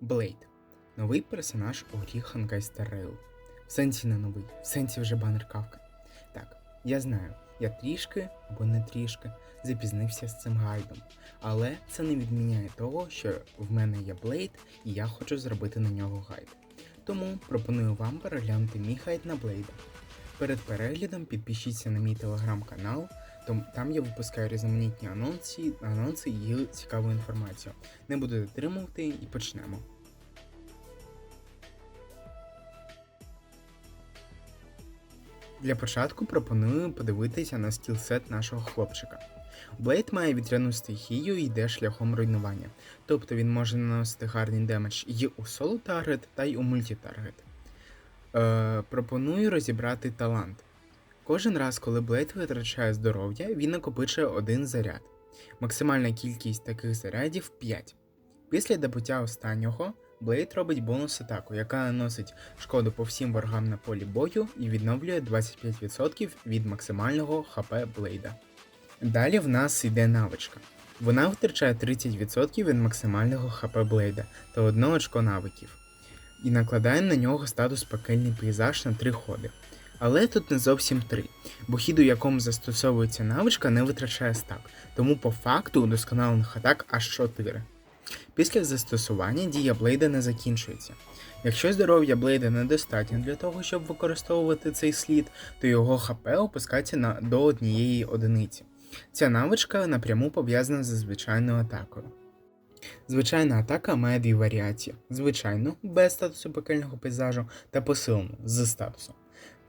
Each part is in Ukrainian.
Блейд. Новий персонаж у грі Ханкай Star В сенсі не новий, в сенсі вже банер кавка. Так, я знаю, я трішки або не трішки запізнився з цим гайдом. Але це не відміняє того, що в мене є Блейд і я хочу зробити на нього гайд. Тому пропоную вам переглянути мій гайд на Блейда. Перед переглядом підпишіться на мій телеграм-канал, там, там я випускаю різноманітні анонси, анонси і цікаву інформацію. Не буду затримувати і почнемо. Для початку пропоную подивитися на скілсет нашого хлопчика. Блейд має вітряну стихію і йде шляхом руйнування, тобто він може наносити гарний демедж і у соло таргет, та й у мультитаргет. Е, пропоную розібрати талант. Кожен раз, коли Блейд витрачає здоров'я, він накопичує один заряд. Максимальна кількість таких зарядів 5. Після добуття останнього Блейд робить бонус атаку, яка наносить шкоду по всім ворогам на полі бою і відновлює 25% від максимального ХП Блейда. Далі в нас йде навичка. Вона витрачає 30% від максимального ХП Блейда та 1 очко навиків. І накладає на нього статус пекельний пейзаж на 3 ходи. Але тут не зовсім 3, бо хід, у якому застосовується навичка, не витрачає стак, тому по факту удосконалених атак аж 4. Після застосування дія Блейда не закінчується. Якщо здоров'я Блейда недостатньо для того, щоб використовувати цей слід, то його ХП опускається на, до однієї одиниці. Ця навичка напряму пов'язана з звичайною атакою. Звичайна атака має дві варіації: звичайну без статусу пекельного пейзажу та посилену з статусом.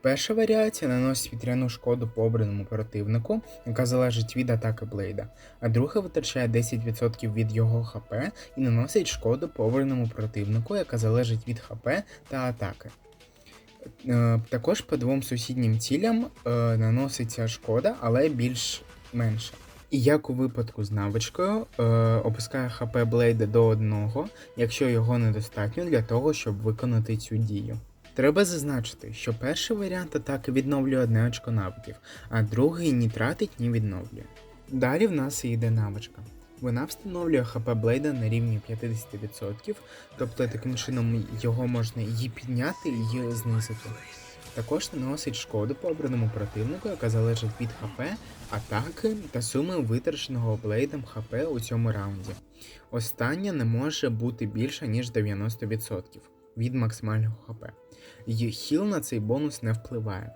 Перша варіація наносить вітряну шкоду по обраному противнику, яка залежить від атаки Блейда, а друга витрачає 10% від його ХП і наносить шкоду по обраному противнику, яка залежить від ХП та атаки. Е, Також по двом сусіднім цілям е, наноситься шкода, але більш менша. І як у випадку з навичкою, е, опускає ХП Блейда до одного, якщо його недостатньо для того, щоб виконати цю дію. Треба зазначити, що перший варіант атаки відновлює одне очко навиків, а другий ні тратить, ні відновлює. Далі в нас йде навичка. Вона встановлює ХП Блейда на рівні 50%, тобто таким чином його можна і підняти, і знизити. Також наносить шкоду по обраному противнику, яка залежить від ХП, атаки та суми витраченого блейдом ХП у цьому раунді. Остання не може бути більше, ніж 90% від максимального ХП. Й хіл на цей бонус не впливає.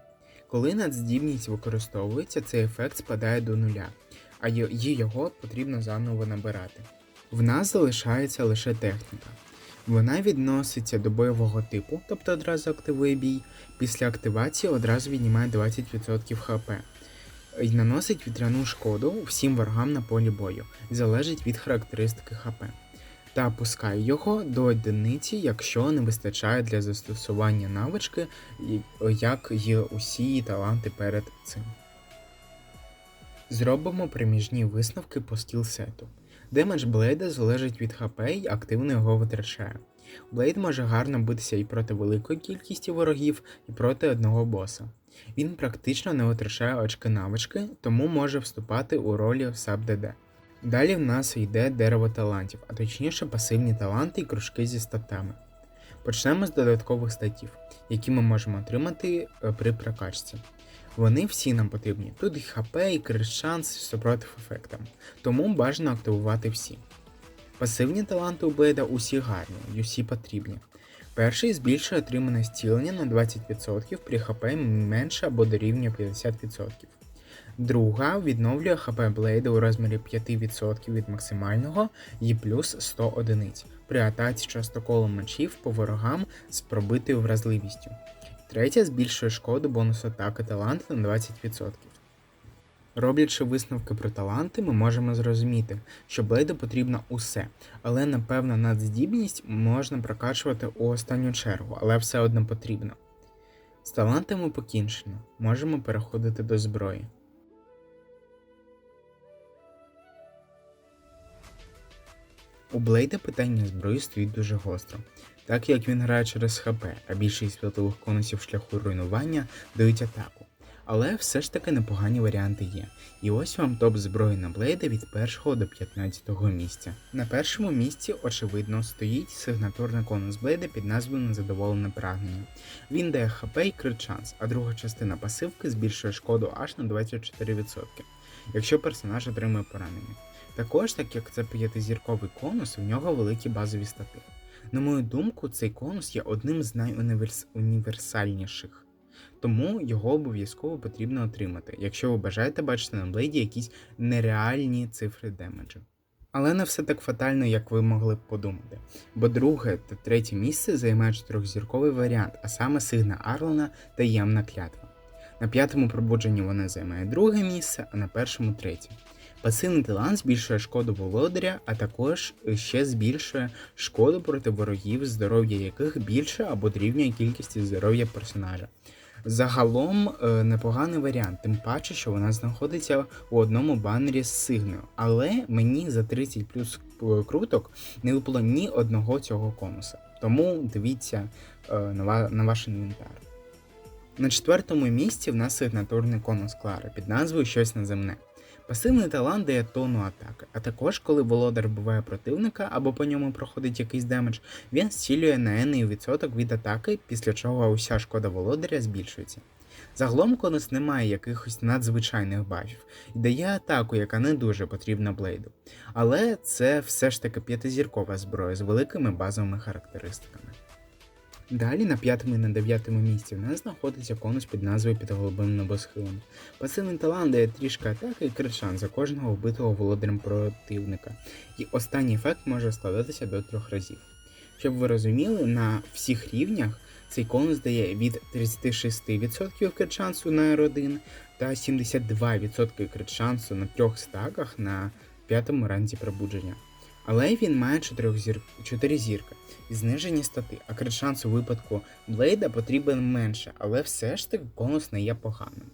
Коли надздібність використовується, цей ефект спадає до нуля, а й його потрібно заново набирати. В нас залишається лише техніка. Вона відноситься до бойового типу, тобто одразу активує бій. Після активації одразу віднімає 20% ХП і наносить вітряну шкоду всім ворогам на полі бою, залежить від характеристики ХП. Та опускає його до одиниці, якщо не вистачає для застосування навички, як і усі таланти перед цим. Зробимо приміжні висновки по скілсету. Демедж Блейда залежить від ХП і активно його витрачає. Блейд може гарно битися і проти великої кількості ворогів, і проти одного боса. Він практично не витрачає очки навички, тому може вступати у ролі саб-ДД. Далі в нас йде дерево талантів, а точніше пасивні таланти і кружки зі статами. Почнемо з додаткових статів, які ми можемо отримати е, при прокачці. Вони всі нам потрібні. Тут і ХП, і крит шанс супротив ефектам, тому бажано активувати всі. Пасивні таланти у Блейда усі гарні і усі потрібні. Перший збільшує отримане зцілення на 20% при ХП менше або дорівнює 50%. Друга відновлює ХП Блейда у розмірі 5% від максимального і плюс 100 одиниць при атаці частоколом мечів по ворогам з пробитою вразливістю. Третя збільшує шкоду бонус атаки таланта на 20%. Роблячи висновки про таланти, ми можемо зрозуміти, що Блейду потрібно усе, але напевно надздібність можна прокачувати у останню чергу, але все одно потрібно. З талантами покінчено, можемо переходити до зброї. У Блейда питання зброї стоїть дуже гостро, так як він грає через ХП, а більшість світових конусів шляху руйнування дають атаку. Але все ж таки непогані варіанти є. І ось вам топ зброї на блейда від 1 до 15 місця. На першому місці, очевидно, стоїть сигнатурний конус блейда під назвою Незадоволене прагнення. Він дає хп і крит шанс, а друга частина пасивки збільшує шкоду аж на 24%, якщо персонаж отримує поранення. Також, так як це п'ятизірковий конус, в нього великі базові стати. На мою думку, цей конус є одним з найуніверсальніших, тому його обов'язково потрібно отримати, якщо ви бажаєте бачити на блейді якісь нереальні цифри демеджу. Але не все так фатально, як ви могли б подумати, бо друге та третє місце займає чотирьохзірковий варіант, а саме Сигна Арлона та Ємна клятва. На п'ятому пробудженні вона займає друге місце, а на першому третє. Пасивний талант збільшує шкоду володаря, а також ще збільшує шкоду проти ворогів, здоров'я яких більше або дорівнює кількості здоров'я персонажа. Загалом е, непоганий варіант, тим паче, що вона знаходиться у одному банері з сигною. Але мені за 30 плюс е, круток не випало ні одного цього конуса. Тому дивіться е, на, ваш інвентар. На четвертому місці в нас сигнатурний конус Клара під назвою Щось неземне. Пасивний талант дає тону атаки, а також, коли володар вбиває противника або по ньому проходить якийсь демедж, він зцілює на енний відсоток від атаки, після чого уся шкода володаря збільшується. Загалом конус не має якихось надзвичайних бафів і дає атаку, яка не дуже потрібна блейду. Але це все ж таки п'ятизіркова зброя з великими базовими характеристиками. Далі на п'ятому і на дев'ятому місці в нас знаходиться конус під назвою під голубим небосхилом. Пасивний талант дає трішки атаки і кришан за кожного вбитого володарем противника, і останній ефект може складатися до трьох разів. Щоб ви розуміли, на всіх рівнях цей конус дає від 36% крит шансу на R1 та 72% крит шансу на трьох стаках на п'ятому ранзі пробудження. Але він має 4 зір... 4 зірки і знижені стати, а крит шанс у випадку Блейда потрібен менше, але все ж таки конус не є поганим.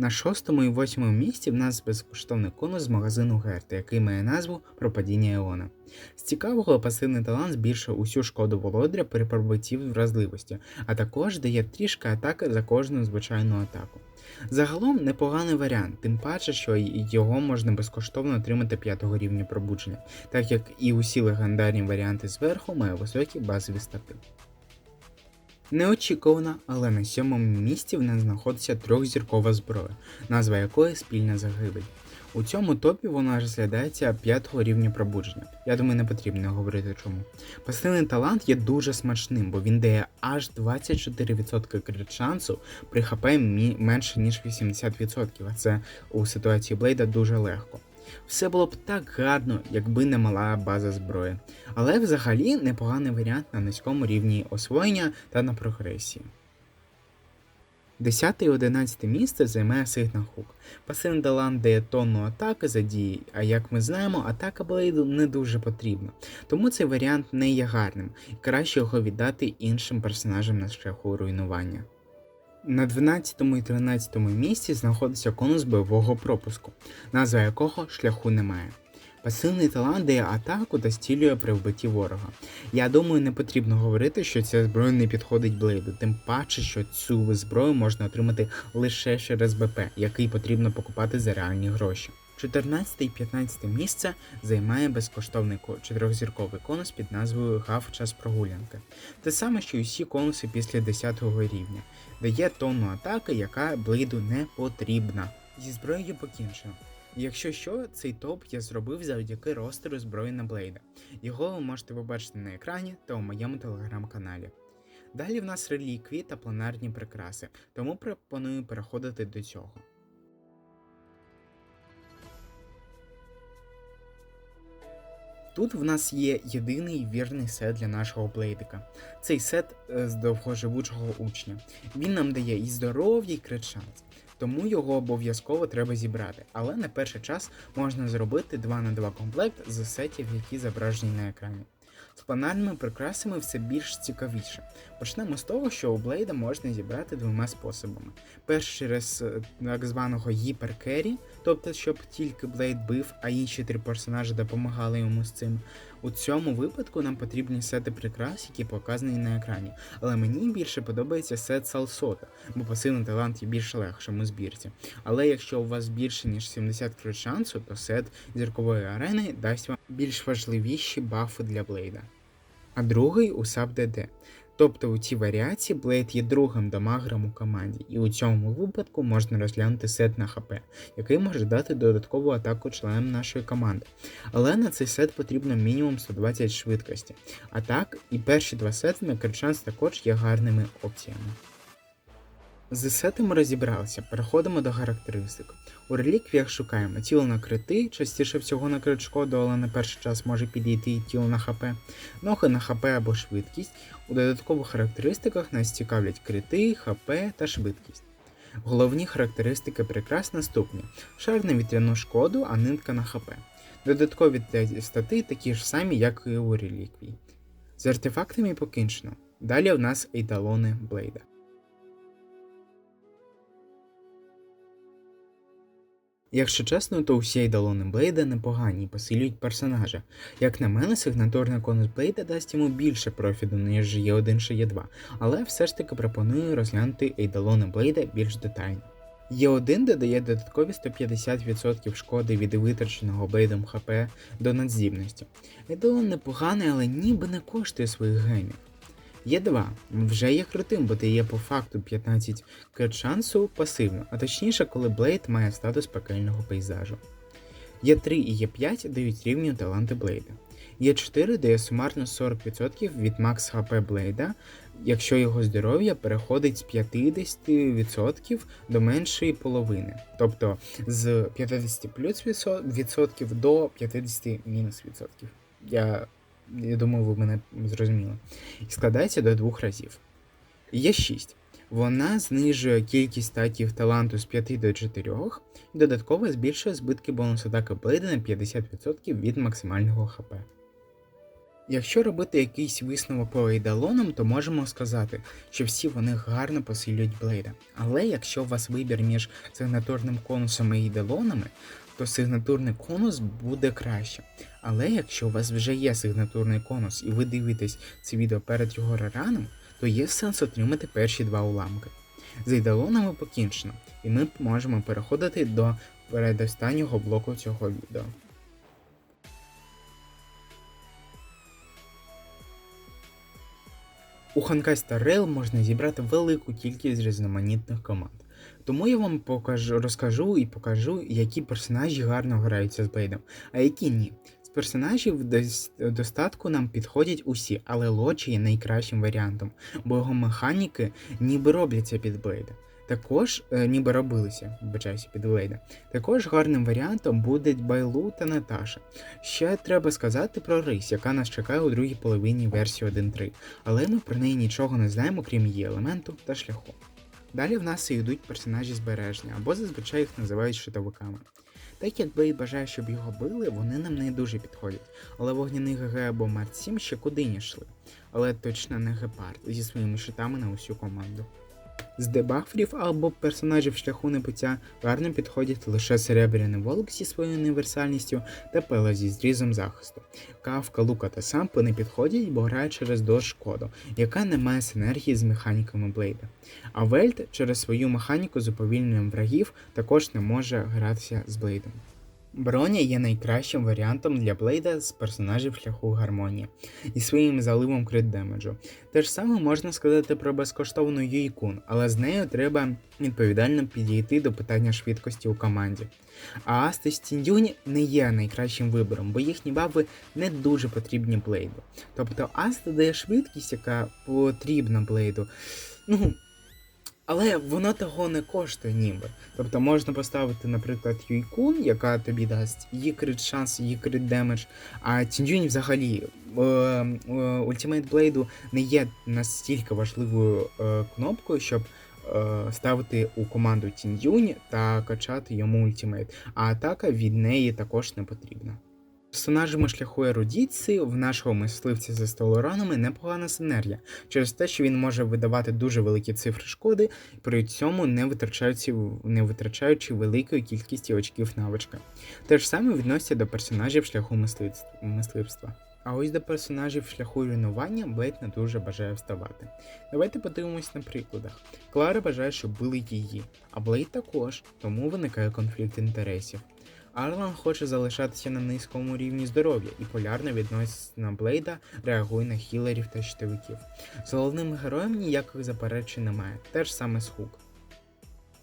На шостому і восьмому місці в нас безкоштовний конус з магазину Герта, який має назву про падіння Еона. З цікавого пасивний талант збільшує усю шкоду володаря при пробитті вразливості, а також дає трішки атаки за кожну звичайну атаку. Загалом непоганий варіант, тим паче, що його можна безкоштовно отримати 5 рівня пробудження, так як і усі легендарні варіанти зверху має високі базові стати. Неочікувано, але на сьомому місці в нас знаходиться трьохзіркова зброя, назва якої спільна загибель. У цьому топі вона розглядається 5 рівня пробудження. Я думаю, не потрібно говорити чому. Пасивний талант є дуже смачним, бо він дає аж 24% крит шансу при хп менше ніж 80%, а це у ситуації Блейда дуже легко. Все було б так гарно, якби не мала база зброї. Але взагалі непоганий варіант на низькому рівні освоєння та на прогресії. 10 і 11 місце займає Сигна Хук. Пасивний талант дає тонну атаки за дії, а як ми знаємо, атака Блейду не дуже потрібна. Тому цей варіант не є гарним, краще його віддати іншим персонажам на шляху руйнування. На 12 і 13 місці знаходиться конус бойового пропуску, назва якого шляху немає. Пасивний талант дає атаку та стілює при вбитті ворога. Я думаю, не потрібно говорити, що ця зброя не підходить блейду, тим паче, що цю зброю можна отримати лише через БП, який потрібно покупати за реальні гроші. 14 і 15 місце займає безкоштовний чотирьохзірковий конус під назвою Гав час прогулянки. Те саме, що й усі конуси після 10 рівня, дає тонну атаки, яка блейду не потрібна. Зі зброєю покінчено. Якщо що, цей топ я зробив завдяки ростеру зброї на Блейда. Його ви можете побачити на екрані та у моєму телеграм-каналі. Далі в нас реліквії та планарні прикраси, тому пропоную переходити до цього. Тут в нас є єдиний вірний сет для нашого блейдика. Цей сет е, з довгоживучого учня. Він нам дає і здоров'я, і крит шанс. Тому його обов'язково треба зібрати, але на перший час можна зробити 2 на 2 комплект з сетів, які зображені на екрані. З планарними прикрасами все більш цікавіше. Почнемо з того, що у Блейда можна зібрати двома способами. Перший через е, так званого гіперкері, тобто щоб тільки Блейд бив, а інші три персонажі допомагали йому з цим. У цьому випадку нам потрібні сети прикрас, які показані на екрані, але мені більше подобається сет Салсота, бо пасивний талант є більш легшим у збірці. Але якщо у вас більше ніж 70 крит шансу, то сет зіркової арени дасть вам більш важливіші бафи для Блейда. А другий у САП-ДД. Тобто у цій варіації Блейд є другим дамагером у команді, і у цьому випадку можна розглянути сет на ХП, який може дати додаткову атаку членам нашої команди. Але на цей сет потрібно мінімум 120 швидкості. А так, і перші два сети на Кричанс також є гарними опціями. З сетами розібралися, переходимо до характеристик. У реліквіях шукаємо тіло на крити, частіше всього на крит шкоду, але на перший час може підійти і тіло на ХП, ноги на ХП або швидкість. У додаткових характеристиках нас цікавлять крити, ХП та швидкість. Головні характеристики прикрас наступні: шар на вітряну шкоду, а нитка на ХП. Додаткові стати такі ж самі, як і у реліквії. З артефактами покінчено. Далі у нас ейталони Блейда. Якщо чесно, то усі ейдалони Блейда непогані і посилюють персонажа. Як на мене, сигнатурний конус Блейда дасть йому більше профіту, ніж є 1 чи є 2 але все ж таки пропоную розглянути ейдалони Блейда більш детально. Є 1 додає додаткові 150% шкоди від витраченого Блейдом ХП до надздібності. Ейдалон непоганий, але ніби не коштує своїх гемів. Є 2 вже є крутим, бо дає по факту 15 крит шансу пасивно, а точніше, коли Блейд має статус пекельного пейзажу. Є 3 і є 5 дають рівні таланти Блейда. Є 4 дає сумарно 40% від макс ХП Блейда, якщо його здоров'я переходить з 50% до меншої половини, тобто з 50 плюс відсотків до 50 мінус відсотків. Я, я думаю, ви мене зрозуміли. І складається до двох разів. Є 6. Вона знижує кількість статів таланту з 5 до 4 і додатково збільшує збитки бонус атаки Блейда на 50% від максимального ХП. Якщо робити якийсь висновок по ейдалонам, то можемо сказати, що всі вони гарно посилюють Блейда. Але якщо у вас вибір між сигнатурним конусом і ейдалонами, то сигнатурний конус буде краще. Але якщо у вас вже є сигнатурний конус і ви дивитесь це відео перед його рараном, то є сенс отримати перші два уламки. З ейдалонами покінчено, і ми можемо переходити до передостаннього блоку цього відео. У Ханкай та Rail можна зібрати велику кількість різноманітних команд. Тому я вам покажу, розкажу і покажу, які персонажі гарно граються з Блейдом, а які ні. З персонажів дос- достатку нам підходять усі, але Лочі є найкращим варіантом, бо його механіки ніби робляться під Блейда. Також е, ніби робилися, вибачаюся, під Блейда. Також гарним варіантом будуть Байлу та Наташа. Ще треба сказати про Рись, яка нас чекає у другій половині версії 1.3, але ми про неї нічого не знаємо, крім її елементу та шляху. Далі в нас і йдуть персонажі збереження, або зазвичай їх називають щитовиками. Так як і бажаю, щоб його били, вони нам не дуже підходять, але вогняний ГГ або Март 7 ще куди не йшли. Але точно не гепард зі своїми щитами на усю команду. З дебаферів або персонажів шляху небуття гарно підходять лише Серебряний Волк зі своєю універсальністю та Пела зі зрізом захисту. Кавка, Лука та Сампи не підходять, бо грають через дощ шкоду, яка не має синергії з механіками Блейда. А Вельт через свою механіку з уповільненням врагів також не може гратися з Блейдом. Броня є найкращим варіантом для Блейда з персонажів шляху гармонії і своїм заливом крит демеджу. Те ж саме можна сказати про безкоштовну Юйкун, але з нею треба відповідально підійти до питання швидкості у команді. А Асти Стіндюнь не є найкращим вибором, бо їхні бафи не дуже потрібні Блейду. Тобто Аста дає швидкість, яка потрібна Блейду. Ну, але воно того не коштує ніби. Тобто можна поставити, наприклад, Юйкун, яка тобі дасть її крит шанс, її крит демедж, а Тіндюнь взагалі Ultimate Blade не є настільки важливою е, кнопкою, щоб е, ставити у команду Тіндюнь та качати йому ультимейт, а атака від неї також не потрібна. Персонажами шляху ерудіції в нашого мисливця за столоранами непогана синергія, через те, що він може видавати дуже великі цифри шкоди, при цьому не витрачаючи, не витрачаючи великої кількості очків навичка. Те ж саме відноситься до персонажів шляху мисливств- мисливства. А ось до персонажів шляху руйнування Блейд не дуже бажає вставати. Давайте подивимось на прикладах. Клара бажає, щоб били її, а Блейд також, тому виникає конфлікт інтересів. Арлан хоче залишатися на низькому рівні здоров'я і полярно відноситься на Блейда, реагує на хілерів та щитовиків. З головним героєм ніяких заперечень немає, те ж саме з Хук.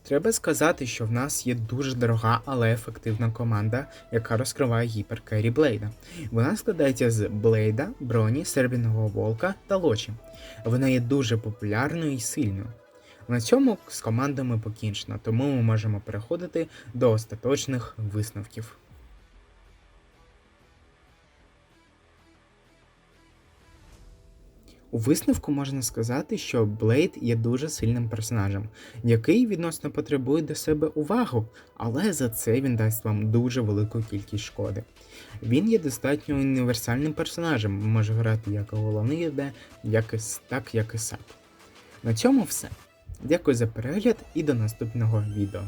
Треба сказати, що в нас є дуже дорога, але ефективна команда, яка розкриває гіперкері Блейда. Вона складається з Блейда, Броні, Сербіного Волка та Лочі. Вона є дуже популярною і сильною. На цьому з командами покінчено, тому ми можемо переходити до остаточних висновків. У висновку можна сказати, що Блейд є дуже сильним персонажем, який відносно потребує до себе увагу, але за це він дасть вам дуже велику кількість шкоди. Він є достатньо універсальним персонажем, може грати як головний і, так як і сап. На цьому все. Дякую за перегляд і до наступного відео.